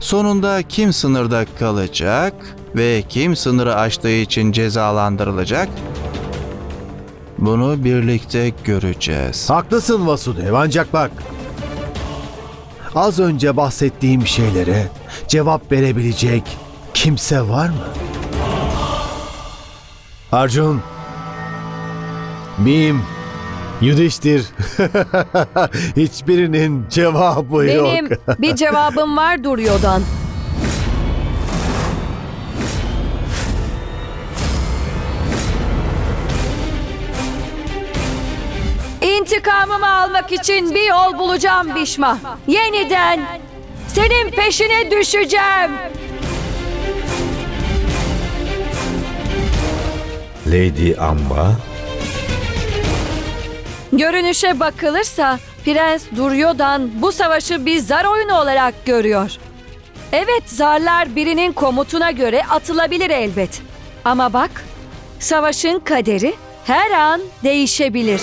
Sonunda kim sınırda kalacak ve kim sınırı aştığı için cezalandırılacak? Bunu birlikte göreceğiz. Haklısın Vasudev ancak bak. Az önce bahsettiğim şeylere cevap verebilecek kimse var mı? Arjun. Bim. Yudhishthir. Hiçbirinin cevabı yok. Benim bir cevabım var Duryodhan. İntikamımı almak için bir yol bulacağım Bişma. Yeniden senin peşine düşeceğim. Lady Amba, Görünüşe bakılırsa Prens Duryodhan bu savaşı bir zar oyunu olarak görüyor. Evet zarlar birinin komutuna göre atılabilir elbet. Ama bak savaşın kaderi her an değişebilir.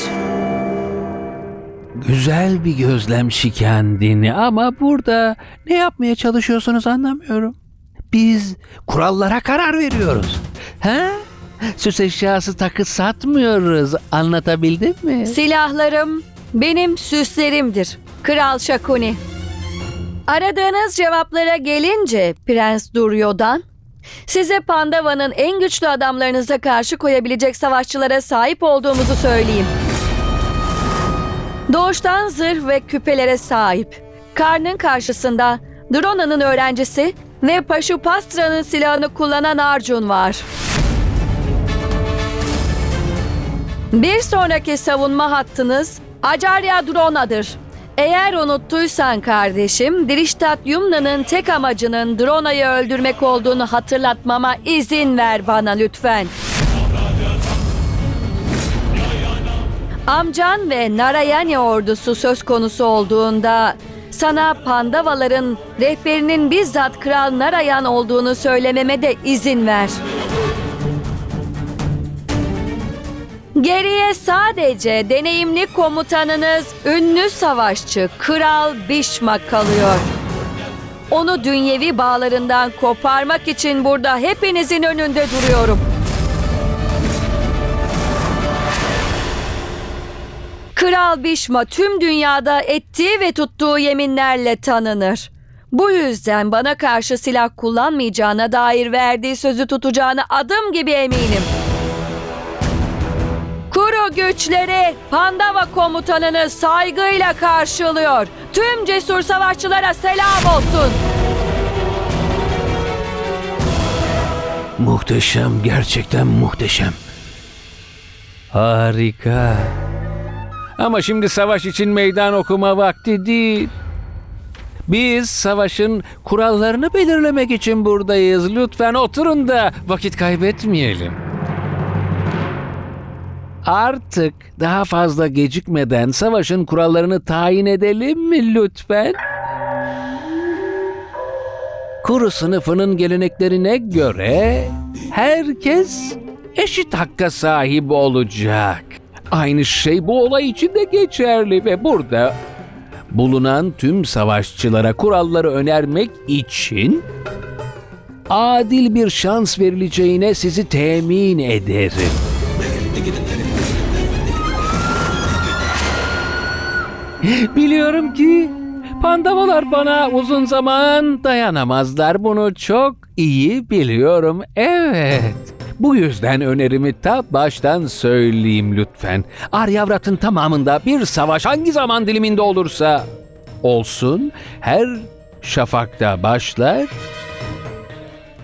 Güzel bir gözlem şikendini ama burada ne yapmaya çalışıyorsunuz anlamıyorum. Biz kurallara karar veriyoruz. He? Süs eşyası takı satmıyoruz. Anlatabildim mi? Silahlarım benim süslerimdir. Kral Şakuni. Aradığınız cevaplara gelince Prens Duryodhan, size Pandava'nın en güçlü adamlarınıza karşı koyabilecek savaşçılara sahip olduğumuzu söyleyeyim. Doğuştan zırh ve küpelere sahip. Karnın karşısında Drona'nın öğrencisi ve Paşupastra'nın silahını kullanan Arjun var. Bir sonraki savunma hattınız Acarya Drona'dır. Eğer unuttuysan kardeşim, Drishtat Yumna'nın tek amacının Drona'yı öldürmek olduğunu hatırlatmama izin ver bana lütfen. Amcan ve Narayani ordusu söz konusu olduğunda sana Pandavaların rehberinin bizzat Kral Narayan olduğunu söylememe de izin ver. Geriye sadece deneyimli komutanınız ünlü savaşçı Kral Bişma kalıyor. Onu dünyevi bağlarından koparmak için burada hepinizin önünde duruyorum. Kral Bişma tüm dünyada ettiği ve tuttuğu yeminlerle tanınır. Bu yüzden bana karşı silah kullanmayacağına dair verdiği sözü tutacağına adım gibi eminim. Kuru güçleri Pandava komutanını saygıyla karşılıyor. Tüm cesur savaşçılara selam olsun. Muhteşem, gerçekten muhteşem. Harika. Ama şimdi savaş için meydan okuma vakti değil. Biz savaşın kurallarını belirlemek için buradayız. Lütfen oturun da vakit kaybetmeyelim. Artık daha fazla gecikmeden savaşın kurallarını tayin edelim mi lütfen? Kuru sınıfının geleneklerine göre herkes eşit hakka sahip olacak. Aynı şey bu olay için de geçerli ve burada bulunan tüm savaşçılara kuralları önermek için adil bir şans verileceğine sizi temin ederim. Biliyorum ki Pandavalar bana uzun zaman dayanamazlar. Bunu çok iyi biliyorum. Evet. Bu yüzden önerimi ta baştan söyleyeyim lütfen. Aryavrat'ın tamamında bir savaş hangi zaman diliminde olursa olsun her şafakta başlar,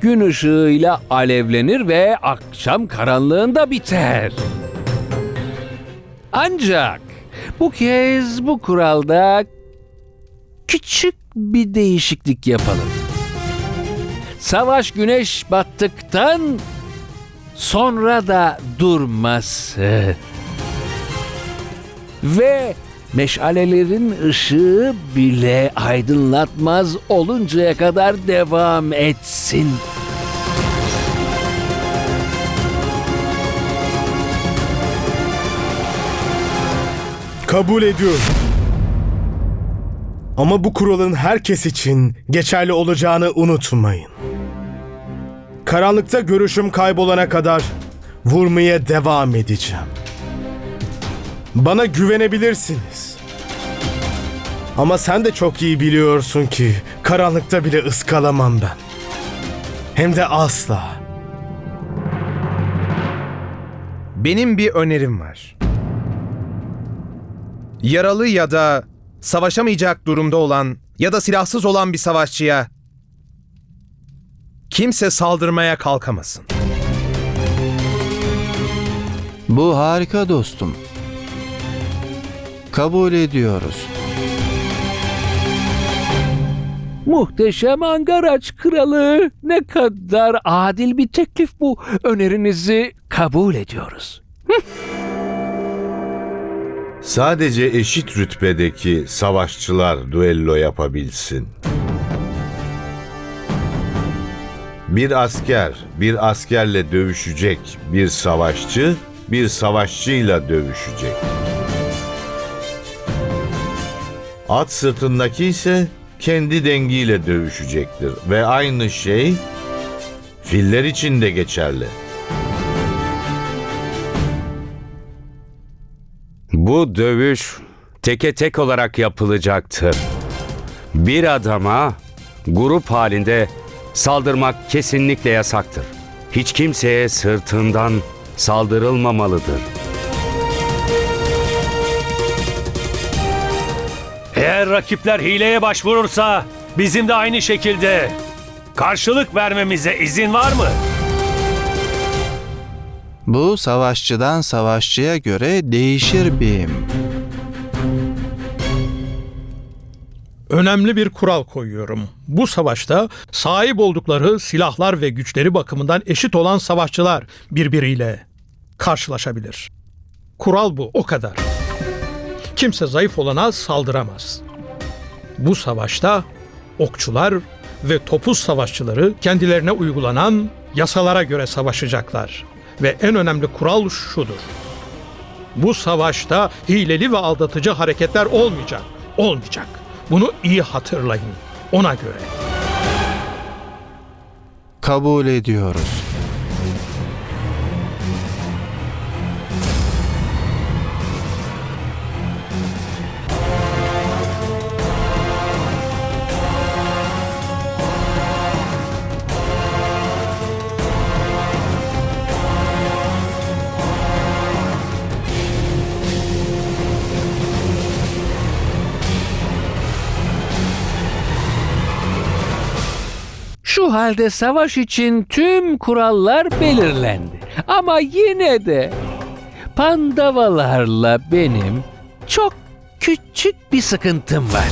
gün ışığıyla alevlenir ve akşam karanlığında biter. Ancak bu kez bu kuralda küçük bir değişiklik yapalım. Savaş güneş battıktan sonra da durması. Ve meşalelerin ışığı bile aydınlatmaz oluncaya kadar devam etsin. Kabul ediyorum. Ama bu kuralın herkes için geçerli olacağını unutmayın. Karanlıkta görüşüm kaybolana kadar vurmaya devam edeceğim. Bana güvenebilirsiniz. Ama sen de çok iyi biliyorsun ki karanlıkta bile ıskalamam ben. Hem de asla. Benim bir önerim var. Yaralı ya da savaşamayacak durumda olan ya da silahsız olan bir savaşçıya kimse saldırmaya kalkamasın. Bu harika dostum. Kabul ediyoruz. Muhteşem Angaraç Kralı. Ne kadar adil bir teklif bu. Önerinizi kabul ediyoruz. Sadece eşit rütbedeki savaşçılar düello yapabilsin. Bir asker bir askerle dövüşecek, bir savaşçı bir savaşçıyla dövüşecek. At sırtındaki ise kendi dengiyle dövüşecektir ve aynı şey filler için de geçerli. Bu dövüş teke tek olarak yapılacaktır. Bir adama grup halinde saldırmak kesinlikle yasaktır. Hiç kimseye sırtından saldırılmamalıdır. Eğer rakipler hileye başvurursa bizim de aynı şekilde karşılık vermemize izin var mı? Bu savaşçıdan savaşçıya göre değişir beyim. önemli bir kural koyuyorum. Bu savaşta sahip oldukları silahlar ve güçleri bakımından eşit olan savaşçılar birbiriyle karşılaşabilir. Kural bu, o kadar. Kimse zayıf olana saldıramaz. Bu savaşta okçular ve topuz savaşçıları kendilerine uygulanan yasalara göre savaşacaklar. Ve en önemli kural şudur. Bu savaşta hileli ve aldatıcı hareketler olmayacak. Olmayacak. Bunu iyi hatırlayın. Ona göre. Kabul ediyoruz. Şu halde savaş için tüm kurallar belirlendi. Ama yine de Pandavalarla benim çok küçük bir sıkıntım var.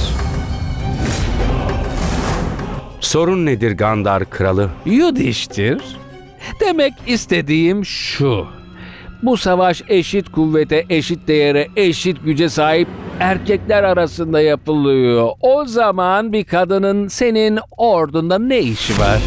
Sorun nedir Gandar kralı? Yudhishthir. Demek istediğim şu. Bu savaş eşit kuvvete, eşit değere, eşit güce sahip erkekler arasında yapılıyor. O zaman bir kadının senin ordunda ne işi var?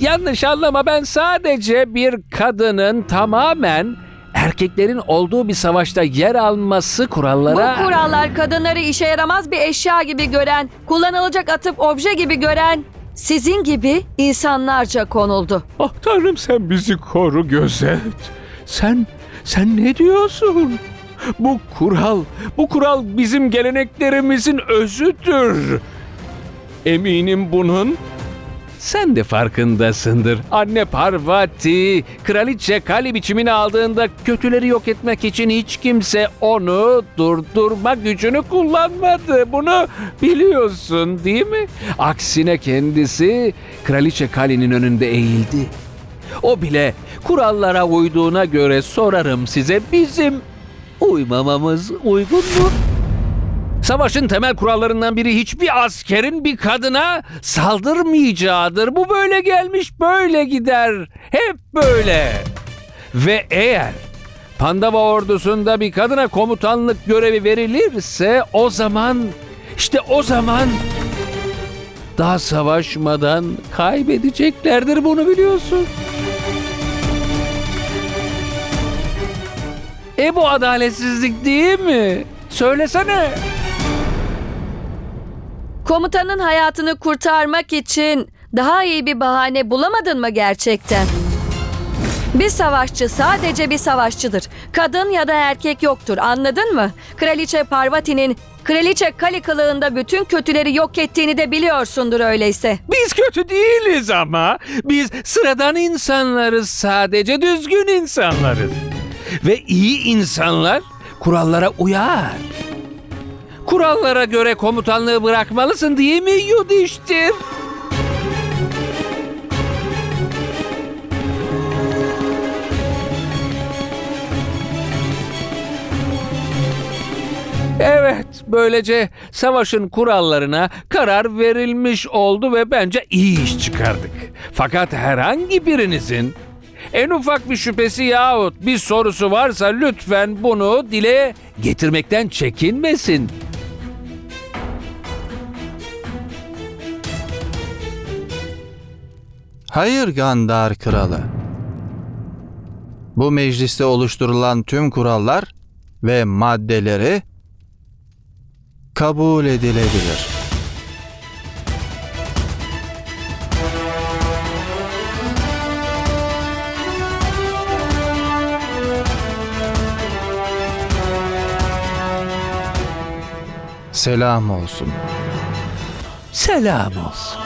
Yanlış anlama ben sadece bir kadının tamamen erkeklerin olduğu bir savaşta yer alması kurallara... Bu kurallar kadınları işe yaramaz bir eşya gibi gören, kullanılacak atıp obje gibi gören sizin gibi insanlarca konuldu. Ah tanrım sen bizi koru gözet. Sen, sen ne diyorsun? Bu kural, bu kural bizim geleneklerimizin özüdür. Eminim bunun sen de farkındasındır. Anne Parvati, kraliçe Kali biçimini aldığında kötüleri yok etmek için hiç kimse onu durdurma gücünü kullanmadı. Bunu biliyorsun değil mi? Aksine kendisi kraliçe Kali'nin önünde eğildi. O bile kurallara uyduğuna göre sorarım size bizim uymamamız uygun mu? Savaşın temel kurallarından biri hiçbir askerin bir kadına saldırmayacağıdır. Bu böyle gelmiş böyle gider. Hep böyle. Ve eğer Pandava ordusunda bir kadına komutanlık görevi verilirse o zaman işte o zaman daha savaşmadan kaybedeceklerdir bunu biliyorsun. E bu adaletsizlik değil mi? Söylesene. Komutanın hayatını kurtarmak için daha iyi bir bahane bulamadın mı gerçekten? Bir savaşçı sadece bir savaşçıdır. Kadın ya da erkek yoktur anladın mı? Kraliçe Parvati'nin Kraliçe Kali kılığında bütün kötüleri yok ettiğini de biliyorsundur öyleyse. Biz kötü değiliz ama. Biz sıradan insanlarız sadece düzgün insanlarız. Ve iyi insanlar kurallara uyar. Kurallara göre komutanlığı bırakmalısın değil mi Yudiştir? Evet, böylece savaşın kurallarına karar verilmiş oldu ve bence iyi iş çıkardık. Fakat herhangi birinizin en ufak bir şüphesi yahut bir sorusu varsa lütfen bunu dile getirmekten çekinmesin. Hayır Gandhar kralı. Bu mecliste oluşturulan tüm kurallar ve maddeleri kabul edilebilir. Selam olsun. Selam olsun.